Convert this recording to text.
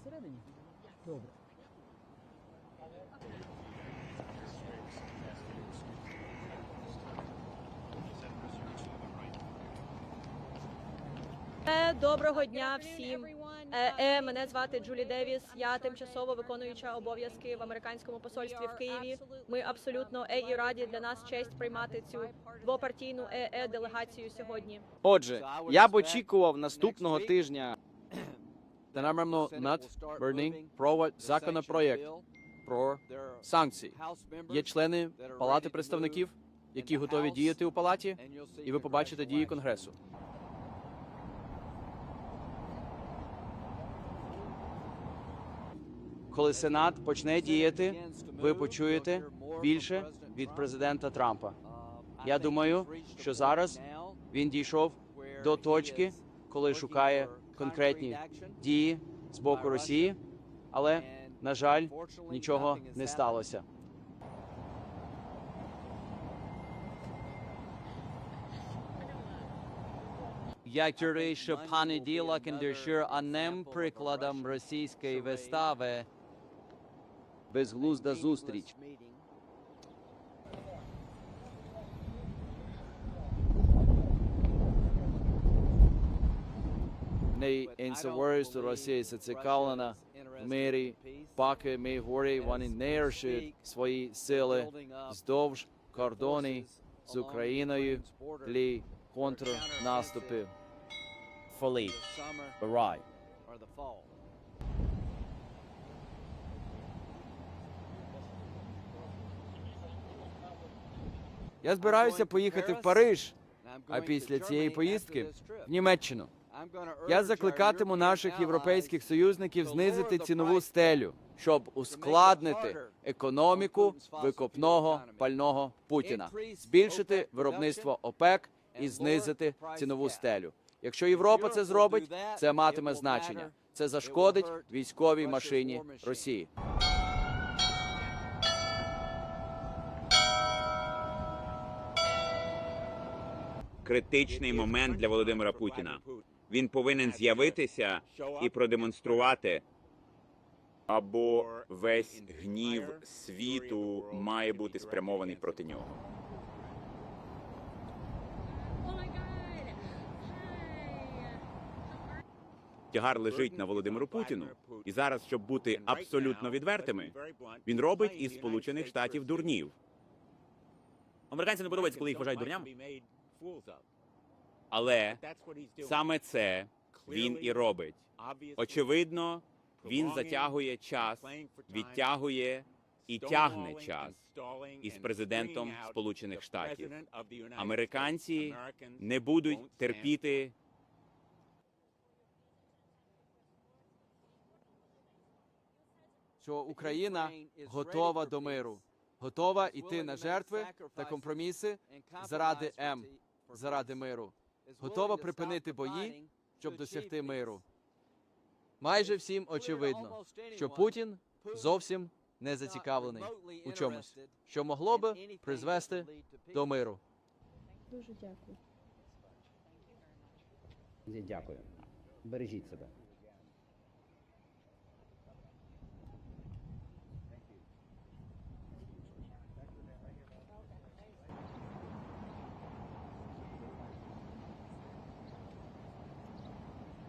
всередині? Добре. Е, Доброго дня всім. Е, е, мене звати Джулі Девіс. Я тимчасово виконуюча обов'язки в американському посольстві в Києві. Ми абсолютно е і раді для нас честь приймати цю двопартійну е е делегацію сьогодні. Отже, я б очікував наступного тижня Денамерно над Бернінг про законопроєкт про санкції. Є члени Палати представників, які готові діяти у палаті, і ви побачите дії Конгресу. Коли Сенат почне діяти, ви почуєте більше від президента Трампа. Я думаю, що зараз він дійшов до точки, коли шукає конкретні дії з боку Росії, але на жаль, нічого не сталося. Я вірю, що понеділок індишир анем прикладом російської вистави. Безглузда зустріч. Росія зацікавлена в мирі, поки ми говоримо, вони не рушать свої сили вздовж кордонів з Україною для контрнаступів. fully arrive. Я збираюся поїхати в Париж, а після цієї поїздки в Німеччину. Я закликатиму наших європейських союзників знизити цінову стелю, щоб ускладнити економіку викопного пального Путіна, збільшити виробництво ОПЕК і знизити цінову стелю. Якщо Європа це зробить, це матиме значення. Це зашкодить військовій машині Росії. критичний момент для Володимира Путіна. Він повинен з'явитися і продемонструвати. Або весь гнів світу має бути спрямований проти нього. Тягар лежить на Володимиру Путіну, і зараз, щоб бути абсолютно відвертими, він робить із Сполучених Штатів дурнів. Американцям не подобається, коли їх вважають дурнями. Але саме це він і робить. Очевидно, він затягує час, відтягує і тягне час із президентом Сполучених Штатів. Американці не будуть терпіти що Україна готова до миру, готова йти на жертви та компроміси заради М, заради миру, готова припинити бої, щоб досягти миру. Майже всім очевидно, що Путін зовсім не зацікавлений у чомусь, що могло би призвести до миру. Дуже дякую. Дякую. Бережіть себе.